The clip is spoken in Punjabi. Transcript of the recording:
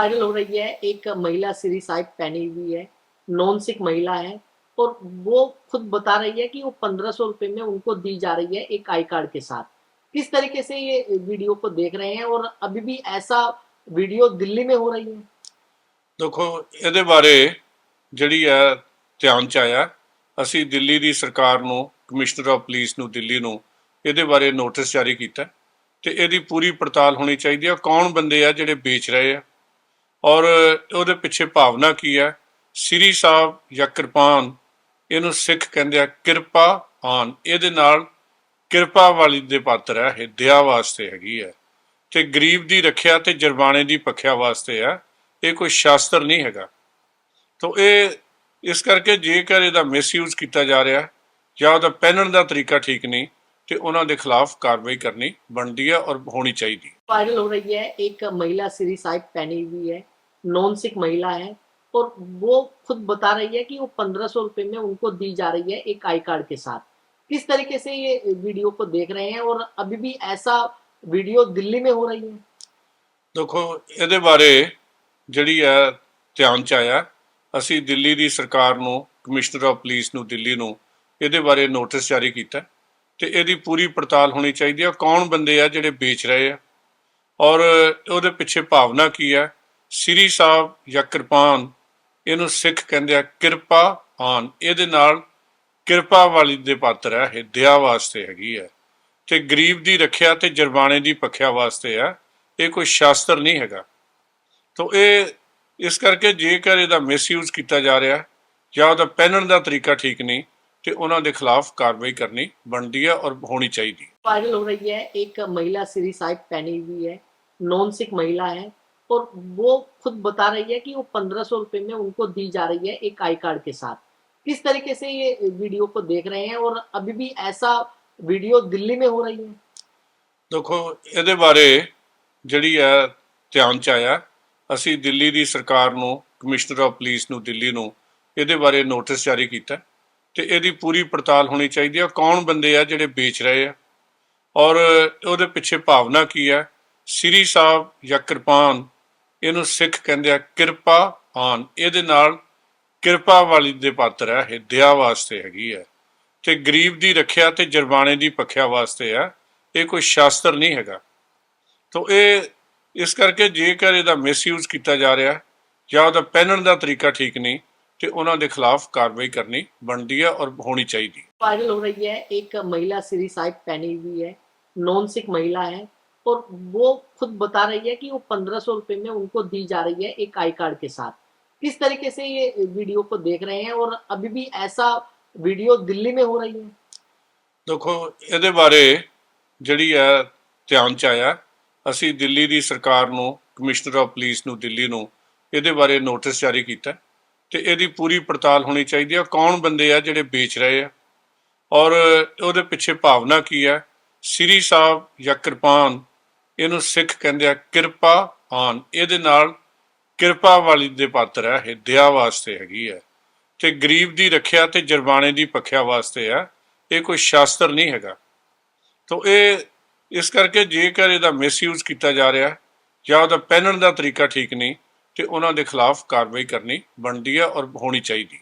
वायरल हो रही है एक महिला श्री साहिब पहनी हुई है नॉन सिक महिला है और वो खुद बता रही है कि वो पंद्रह सौ रुपए में उनको दी जा रही है एक आई कार्ड के साथ किस तरीके से ये वीडियो को देख रहे हैं और अभी भी ऐसा वीडियो दिल्ली में हो रही है ਦੇਖੋ ਇਹਦੇ ਬਾਰੇ ਜਿਹੜੀ ਹੈ ਧਿਆਨ ਚ ਆਇਆ ਅਸੀਂ ਦਿੱਲੀ ਦੀ ਸਰਕਾਰ ਨੂੰ ਕਮਿਸ਼ਨਰ ਆਫ ਪੁਲਿਸ ਨੂੰ ਦਿੱਲੀ ਨੂੰ ਇਹਦੇ ਬਾਰੇ ਨੋਟਿਸ ਜਾਰੀ ਕੀਤਾ ਤੇ ਇਹਦੀ ਪੂਰੀ ਪੜਤਾਲ ਹੋਣੀ ਚਾਹੀਦੀ ਹੈ ਕੌਣ ਬੰਦੇ ਆ ਜਿਹੜੇ ਵੇਚ ਰਹੇ ਆ ਔਰ ਉਹਦੇ ਪਿੱਛੇ ਭਾਵਨਾ ਕੀ ਹੈ? ਸ੍ਰੀ ਸਾਹਿਬ ਜਾਂ ਕਿਰਪਾਨ ਇਹਨੂੰ ਸਿੱਖ ਕਹਿੰਦੇ ਆ ਕਿਰਪਾ ਆਨ ਇਹਦੇ ਨਾਲ ਕਿਰਪਾ ਵਾਲੀ ਦੇ ਪਾਤਰ ਹੈ ਇਹ ਦਇਆ ਵਾਸਤੇ ਹੈਗੀ ਹੈ ਤੇ ਗਰੀਬ ਦੀ ਰੱਖਿਆ ਤੇ ਜਰਬਾਣੇ ਦੀ ਪੱਖਿਆ ਵਾਸਤੇ ਹੈ ਇਹ ਕੋਈ ਸ਼ਾਸਤਰ ਨਹੀਂ ਹੈਗਾ। ਤੋਂ ਇਹ, ਇਸ ਕਰਕੇ ਜੇਕਰ ਇਹਦਾ ਮਿਸਯੂਜ਼ ਕੀਤਾ ਜਾ ਰਿਹਾ, ਜਾਂ ਉਹਦਾ ਪਹਿਨਣ ਦਾ ਤਰੀਕਾ ਠੀਕ ਨਹੀਂ, ਤੇ ਉਹਨਾਂ ਦੇ ਖਿਲਾਫ ਕਾਰਵਾਈ ਕਰਨੀ ਬਣਦੀ ਹੈ ਔਰ ਹੋਣੀ ਚਾਹੀਦੀ। ਵਾਇਰਲ ਹੋ ਰਹੀ ਹੈ। ਇੱਕ ਮਹਿਲਾ ਸ੍ਰੀ ਸਾਹਿਬ ਪਹਿਨੀ ਵੀ ਹੈ। नॉन सिक महिला है और वो खुद बता रही है कि वो पंद्रह सौ रुपए में उनको दी जा रही है एक आई कार्ड के साथ किस तरीके से ये वीडियो को देख रहे हैं और अभी भी ऐसा वीडियो दिल्ली में हो रही है ਦੇਖੋ ਇਹਦੇ ਬਾਰੇ ਜਿਹੜੀ ਹੈ ਧਿਆਨ ਚ ਆਇਆ ਅਸੀਂ ਦਿੱਲੀ ਦੀ ਸਰਕਾਰ ਨੂੰ ਕਮਿਸ਼ਨਰ ਆਫ ਪੁਲਿਸ ਨੂੰ ਦਿੱਲੀ ਨੂੰ ਇਹਦੇ ਬਾਰੇ ਨੋਟਿਸ ਜਾਰੀ ਕੀਤਾ ਤੇ ਇਹਦੀ ਪੂਰੀ ਪੜਤਾਲ ਹੋਣੀ ਚਾਹੀਦੀ ਹੈ ਕੌਣ ਬੰਦੇ ਆ ਜਿਹੜੇ ਵੇਚ ਰਹੇ ਆ ਔਰ ਉਹਦੇ ਪਿੱਛੇ ਭਾਵਨਾ ਕੀ ਹੈ ਸ੍ਰੀ ਸਾਹਿਬ ਜਾਂ ਕਿਰਪਾਨ, ਇਹਨੂੰ ਸਿੱਖ ਕਹਿੰਦੇ ਆ ਕਿਰਪਾ ਆਨ। ਇਹਦੇ ਨਾਲ ਕਿਰਪਾ ਵਾਲੀ ਦੇ ਪਾਤਰ ਹੈ ਇਹ ਵਾਸਤੇ ਹੈਗੀ ਹੈ ਤੇ ਗਰੀਬ ਦੀ ਰੱਖਿਆ ਤੇ ਜਰਬਾਣੇ ਦੀ ਪੱਖਿਆ ਵਾਸਤੇ ਆ। ਇਹ ਕੋਈ ਸ਼ਾਸਤਰ ਨਹੀਂ ਹੈਗਾ। ਤੋਂ ਇਹ, ਇਸ ਕਰਕੇ ਜੇਕਰ ਇਹਦਾ ਮਿਸਯੂਜ਼ ਕੀਤਾ ਜਾ ਰਿਹਾ, ਜਾਂ ਉਹਦਾ ਪਹਿਨਣ ਦਾ ਤਰੀਕਾ ਠੀਕ ਨਹੀਂ, ਤੇ ਉਹਨਾਂ ਦੇ ਖਿਲਾਫ ਕਾਰਵਾਈ ਕਰਨੀ ਬਣਦੀ ਹੈ ਔਰ ਹੋਣੀ ਚਾਹੀਦੀ। ਵਾਇਰਲ ਹੋ ਰਹੀ ਹੈ। ਇੱਕ ਮਹਿਲਾ ਸ੍ਰੀ ਸਾਹਿਬ ਪਹਿਨੀ ਵੀ ਹੈ। ਨੌਨ ਸਿੱਖ ਮਹਿਲਾ ਹੈ। और वो खुद बता रही है कि वो पंद्रह सौ रुपए में उनको दी जा रही है एक आई कार्ड के साथ किस तरीके से ये वीडियो को देख रहे हैं और अभी भी ऐसा वीडियो दिल्ली में हो रही है ਦੇਖੋ ਇਹਦੇ ਬਾਰੇ ਜਿਹੜੀ ਹੈ ਧਿਆਨ ਚ ਆਇਆ ਅਸੀਂ ਦਿੱਲੀ ਦੀ ਸਰਕਾਰ ਨੂੰ ਕਮਿਸ਼ਨਰ ਆਫ ਪੁਲਿਸ ਨੂੰ ਦਿੱਲੀ ਨੂੰ ਇਹਦੇ ਬਾਰੇ ਨੋਟਿਸ ਜਾਰੀ ਕੀਤਾ ਤੇ ਇਹਦੀ ਪੂਰੀ ਪੜਤਾਲ ਹੋਣੀ ਚਾਹੀਦੀ ਹੈ ਕੌਣ ਬੰਦੇ ਆ ਜਿਹੜੇ ਵੇਚ ਰਹੇ ਆ ਔਰ ਉਹਦੇ ਪਿੱਛੇ ਭਾਵਨਾ ਕੀ ਹੈ ਸ੍ਰੀ ਸਾਹਿਬ ਜਾਂ ਕਿਰਪਾਨ ਇਹਨੂੰ ਸਿੱਖ ਕਹਿੰਦੇ ਆ ਕਿਰਪਾ ਆਨ। ਇਹਦੇ ਨਾਲ ਕਿਰਪਾ ਵਾਲੀ ਦੇ ਪਾਤਰ ਹੈ ਇਹ ਵਾਸਤੇ ਹੈਗੀ ਹੈ ਤੇ ਗਰੀਬ ਦੀ ਰੱਖਿਆ ਤੇ ਜਰਮਾਨੇ ਦੀ ਪੱਖਿਆ ਵਾਸਤੇ ਆ। ਇਹ ਕੋਈ ਸ਼ਾਸਤਰ ਨਹੀਂ ਹੈਗਾ। ਤੋਂ ਇਹ ਇਸ ਕਰਕੇ ਜੇਕਰ ਇਹਦਾ ਮਿਸਯੂਜ਼ ਕੀਤਾ ਜਾ ਰਿਹਾ, ਜਾਂ ਉਹਦਾ ਪਹਿਨਣ ਦਾ ਤਰੀਕਾ ਠੀਕ ਨਹੀਂ, ਤੇ ਉਹਨਾਂ ਦੇ ਖਿਲਾਫ ਕਾਰਵਾਈ ਕਰਨੀ ਬਣਦੀ ਹੈ ਔਰ ਹੋਣੀ ਚਾਹੀਦੀ। ਵਾਇਰਲ ਹੋ ਰਹੀ ਹੈ। ਇੱਕ ਮਹਿਲਾ ਸਿਰੀ ਸਾਹਿਬ ਪਹਿਨੀ ਵੀ ਹੈ। ਨੌਨ ਸਿੱਖ ਮਹਿਲਾ ਹੈ। और वो खुद बता रही है कि वो पंद्रह सौ रुपए में उनको दी जा रही है एक आई कार्ड के साथ किस तरीके से ये वीडियो को देख रहे हैं और अभी भी ऐसा वीडियो दिल्ली में हो रही है ਦੇਖੋ ਇਹਦੇ ਬਾਰੇ ਜਿਹੜੀ ਹੈ ਧਿਆਨ ਚ ਆਇਆ ਅਸੀਂ ਦਿੱਲੀ ਦੀ ਸਰਕਾਰ ਨੂੰ ਕਮਿਸ਼ਨਰ ਆਫ ਪੁਲਿਸ ਨੂੰ ਦਿੱਲੀ ਨੂੰ ਇਹਦੇ ਬਾਰੇ ਨੋਟਿਸ ਜਾਰੀ ਕੀਤਾ ਤੇ ਇਹਦੀ ਪੂਰੀ ਪੜਤਾਲ ਹੋਣੀ ਚਾਹੀਦੀ ਹੈ ਕੌਣ ਬੰਦੇ ਆ ਜਿਹੜੇ ਵੇਚ ਰਹੇ ਆ ਔਰ ਉਹਦੇ ਪਿੱਛੇ ਭਾਵਨਾ ਕੀ ਹੈ ਸ੍ਰੀ ਸਾਹਿਬ ਜਾਂ ਕਿਰਪਾਨ ਇਹਨੂੰ ਸਿੱਖ ਕਹਿੰਦੇ ਆ ਕਿਰਪਾ ਆਨ। ਇਹਦੇ ਨਾਲ ਕਿਰਪਾ ਵਾਲੀ ਦੇ ਪਾਤਰ ਹੈ ਇਹ ਦਇਆ ਵਾਸਤੇ ਹੈਗੀ ਹੈ ਤੇ ਗਰੀਬ ਦੀ ਰੱਖਿਆ ਤੇ ਜੁਰਮਾਨੇ ਦੀ ਪੱਖਿਆ ਵਾਸਤੇ ਆ। ਇਹ ਕੋਈ ਸ਼ਾਸਤਰ ਨਹੀਂ ਹੈਗਾ। ਤੋਂ ਇਹ, ਇਸ ਕਰਕੇ ਜੇਕਰ ਇਹਦਾ ਮਿਸਯੂਜ਼ ਕੀਤਾ ਜਾ ਰਿਹਾ, ਜਾਂ ਉਹਦਾ ਪਹਿਨਣ ਦਾ ਤਰੀਕਾ ਠੀਕ ਨਹੀਂ, ਤੇ ਉਹਨਾਂ ਦੇ ਖਿਲਾਫ ਕਾਰਵਾਈ ਕਰਨੀ ਬਣਦੀ ਹੈ ਔਰ ਹੋਣੀ ਚਾਹੀਦੀ।